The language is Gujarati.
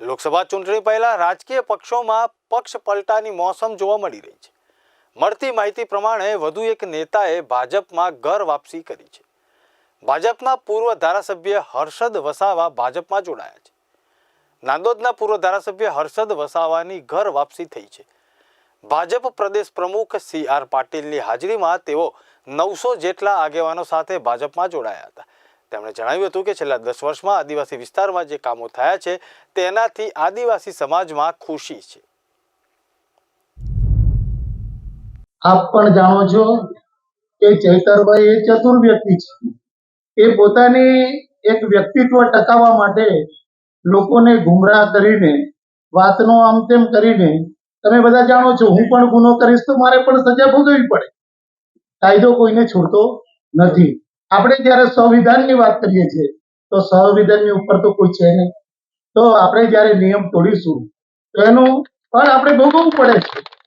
લોકસભા ચૂંટણી પહેલાં રાજકીય પક્ષોમાં પક્ષ પલટાની મોસમ જોવા મળી રહી છે. મળતી માહિતી પ્રમાણે વધુ એક નેતાએ ભાજપમાં ઘર વાપસી કરી છે. ભાજપના પૂર્વ ધારાસભ્ય હર્ષદ વસાવા ભાજપમાં જોડાયા છે. નાંદોદના પૂર્વ ધારાસભ્ય હર્ષદ વસાવાની ઘર વાપસી થઈ છે. ભાજપ પ્રદેશ પ્રમુખ સી આર પાટીલની હાજરીમાં તેઓ નવસો જેટલા આગેવાનો સાથે ભાજપમાં જોડાયા હતા. તેમણે જણાવ્યું હતું કે છેલ્લા દસ વર્ષમાં આદિવાસી વિસ્તારમાં જે કામો થયા છે, તેનાથી આદિવાસી સમાજમાં ખુશી છે. આપ પણ જાણો છો કે ચૈતરભાઈ એ ચતુર વ્યક્તિ છે. એ પોતાની એક વ્યક્તિત્વ ટકાવવા માટે લોકોને ગુમરાહ કરીને, વાતનો આમ તેમ કરીને, તમે બધા જાણો છો, હું પણ ગુનો કરીશ તો મારે પણ સજા ભોગવવી પડે. કાયદો કોઈને છોડતો નથી. આપણે જ્યારે સંવિધાનની વાત કરીએ છીએ, તો સંવિધાનની ઉપર તો કોઈ છે નહીં. તો આપણે જ્યારે નિયમ તોડીશું, તો એનું ફળ આપણે ભોગવવું પડે છે.